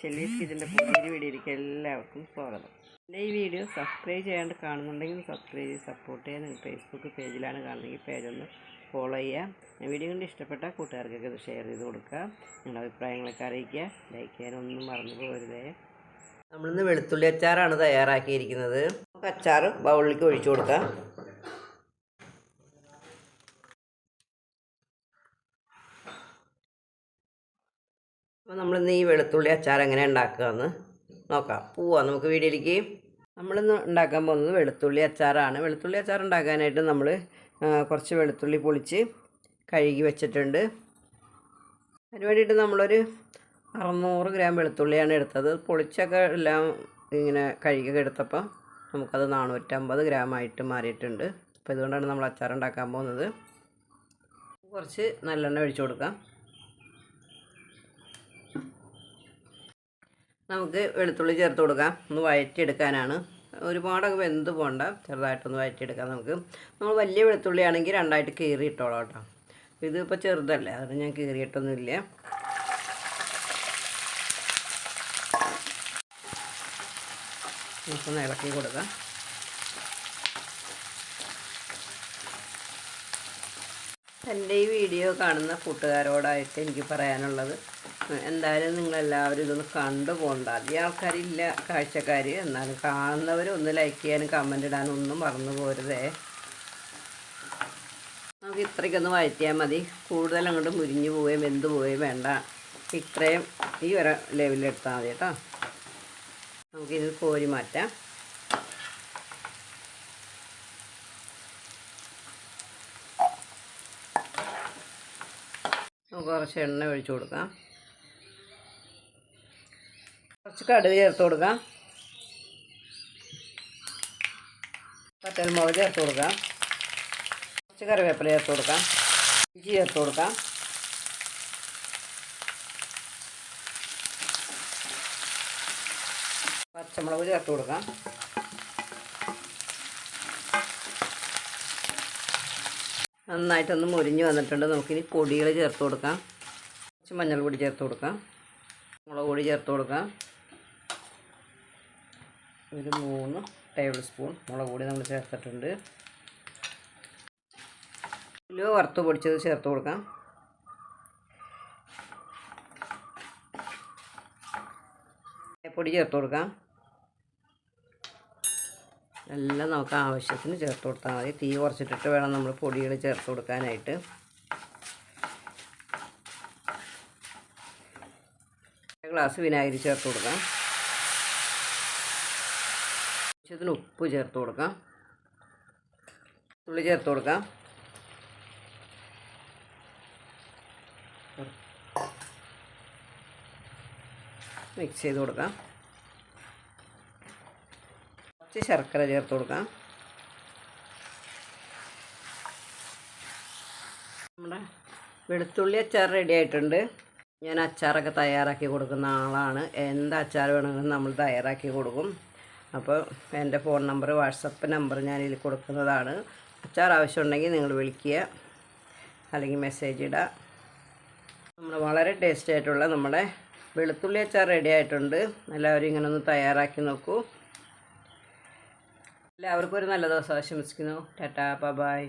Shelley's ഇതിന്റെ പുതിയൊരു വീഡിയോയിലേക്ക് എല്ലാവർക്കും സ്വാഗതം. എന്റെ ഈ വീഡിയോ സബ്സ്ക്രൈബ് ചെയ്യാണ്ട് കാണുന്നുണ്ടെങ്കിൽ സബ്സ്ക്രൈബ് ചെയ്ത് സപ്പോർട്ട് ചെയ്യാൻ നിങ്ങൾ ഫേസ്ബുക്ക് പേജിലാണ് കാണുന്നതെങ്കിൽ പേജൊന്ന് ഫോളോ ചെയ്യുക. വീഡിയോ കൊണ്ട് ഇഷ്ടപ്പെട്ട കൂട്ടുകാർക്കൊക്കെ ഇത് ഷെയർ ചെയ്ത് കൊടുക്കുക. നിങ്ങളുടെ അഭിപ്രായങ്ങളൊക്കെ അറിയിക്കുക. ലൈക്ക് ചെയ്യാനൊന്നും മറന്നു പോകരുതേ. നമ്മളിന്ന് വെളുത്തുള്ളി അച്ചാറാണ് തയ്യാറാക്കിയിരിക്കുന്നത്. നമുക്ക് അച്ചാർ ബൗളിലേക്ക് ഒഴിച്ചു കൊടുക്കാം. അപ്പോൾ നമ്മളിന്ന് ഈ വെളുത്തുള്ളി അച്ചാർ എങ്ങനെ ഉണ്ടാക്കുകയെന്ന് നോക്കാം. പോവാം നമുക്ക് വീഡിയോയിലേക്ക്. നമ്മളിന്ന് ഉണ്ടാക്കാൻ പോകുന്നത് വെളുത്തുള്ളി അച്ചാറാണ്. വെളുത്തുള്ളി അച്ചാർ ഉണ്ടാക്കാനായിട്ട് നമ്മൾ കുറച്ച് വെളുത്തുള്ളി പൊളിച്ച് കഴുകി വെച്ചിട്ടുണ്ട്. അതിന് വേണ്ടിയിട്ട് നമ്മളൊരു അറുന്നൂറ് ഗ്രാം വെളുത്തുള്ളിയാണ് എടുത്തത്. പൊളിച്ചൊക്കെ എല്ലാം ഇങ്ങനെ കഴുകിയൊക്കെ എടുത്തപ്പം നമുക്കത് നാനൂറ്റമ്പത് ഗ്രാം ആയിട്ട് മാറിയിട്ടുണ്ട്. അപ്പോൾ ഇതുകൊണ്ടാണ് നമ്മൾ അച്ചാർ ഉണ്ടാക്കാൻ പോകുന്നത്. കുറച്ച് നല്ലെണ്ണ ഒഴിച്ചു കൊടുക്കാം. നമുക്ക് വെളുത്തുള്ളി ചേർത്ത് കൊടുക്കാം. ഒന്ന് വഴറ്റിയെടുക്കാനാണ്. ഒരുപാടൊക്കെ വെന്ത് പോകണ്ട ചെറുതായിട്ടൊന്ന് വഴറ്റിയെടുക്കാം നമുക്ക്. നമ്മൾ വലിയ വെളുത്തുള്ളി ആണെങ്കിൽ രണ്ടായിട്ട് കീറി ഇട്ടോളാം കേട്ടോ. ഇതിപ്പോൾ ചെറുതല്ലേ അതുകൊണ്ട് ഞാൻ കീറിയിട്ടൊന്നുമില്ല. നമുക്കൊന്ന് ഇളക്കി കൊടുക്കാം. എന്റെ ഈ വീഡിയോ കാണുന്ന കൂട്ടുകാരോടായിട്ട് എനിക്ക് പറയാനുള്ളത് എന്തായാലും നിങ്ങളെല്ലാവരും ഇതൊന്ന് കണ്ടു പോകണ്ട. അധികം ആൾക്കാരില്ല കാഴ്ചക്കാർ എന്നാലും കാണുന്നവർ ഒന്ന് ലൈക്ക് ചെയ്യാനും കമന്റ് ഇടാനും ഒന്നും മറന്നു പോരുതേ. നമുക്ക് ഇത്രയ്ക്കൊന്ന് വഴറ്റിയാൽ മതി. കൂടുതൽ അങ്ങോട്ട് മുരിഞ്ഞു പോവുകയും വെന്ത് പോവുകയും വേണ്ട. ഇത്രയും ഈ ഒരു ലെവലിലെടുത്താൽ മതി കേട്ടോ. നമുക്കിത് കോരി മാറ്റാം. കുറച്ച് എണ്ണ ഒഴിച്ചു കൊടുക്കാം. കുറച്ച് കടുക് ചേർത്ത് കൊടുക്കാം. പത്തൽമുളക് ചേർത്ത് കൊടുക്കാം. കുറച്ച് കറിവേപ്പില ചേർത്ത് കൊടുക്കാം. ഇഞ്ചി ചേർത്ത് കൊടുക്കാം. പച്ചമുളക് ചേർത്ത് കൊടുക്കാം. നന്നായിട്ടൊന്ന് മുരിഞ്ഞ് വന്നിട്ടുണ്ട്. നമുക്കിനി പൊടികൾ ചേർത്ത് കൊടുക്കാം. കുറച്ച് മഞ്ഞൾപ്പൊടി ചേർത്ത് കൊടുക്കാം. മുളക് പൊടി ചേർത്ത് കൊടുക്കാം. ഒരു മൂന്ന് ടേബിൾ സ്പൂൺ മുളക് പൊടി നമ്മൾ ചേർത്തിട്ടുണ്ട്. ഉലുവ വറുത്ത് പൊടിച്ചത് ചേർത്ത് കൊടുക്കാം. പൊടി ചേർത്ത് കൊടുക്കാം. എല്ലാം നമുക്ക് ആവശ്യത്തിന് ചേർത്ത് കൊടുത്താൽ മതി. തീ കുറച്ചിട്ടിട്ട് വേണം നമ്മൾ പൊടികൾ ചേർത്ത് കൊടുക്കാനായിട്ട്. ഗ്ലാസ് വിനാഗിരി ചേർത്ത് കൊടുക്കാം. ആവശ്യത്തിന് ഉപ്പ് ചേർത്ത് കൊടുക്കാം. തുള്ളി ചേർത്ത് കൊടുക്കാം. മിക്സ് ചെയ്ത് കൊടുക്കാം. കുറച്ച് ശർക്കര ചേർത്ത് കൊടുക്കാം. നമ്മുടെ വെളുത്തുള്ളി അച്ചാർ റെഡി ആയിട്ടുണ്ട്. ഞാൻ അച്ചാറൊക്കെ തയ്യാറാക്കി കൊടുക്കുന്ന ആളാണ്. എന്ത് അച്ചാർ വേണമെങ്കിലും നമ്മൾ തയ്യാറാക്കി കൊടുക്കും. അപ്പോൾ എന്റെ ഫോൺ നമ്പർ വാട്സപ്പ് നമ്പർ ഞാൻ ഇതിൽ കൊടുക്കുന്നതാണ്. അച്ചാർ ആവശ്യമുണ്ടെങ്കിൽ നിങ്ങൾ വിളിക്കുക. അല്ലെങ്കിൽ മെസ്സേജ് ഇടുക നമ്മൾ വളരെ ടേസ്റ്റ് ആയിട്ടുള്ള നമ്മുടെ വെളുത്തുള്ളി അച്ചാർ റെഡി ആയിട്ടുണ്ട്. എല്ലാവരും ഇങ്ങനെ ഒന്ന് തയ്യാറാക്കി നോക്കൂ. എല്ലാവർക്കും ഒരു നല്ല ദിവസം ആശംസിക്കുന്നു. Tata bye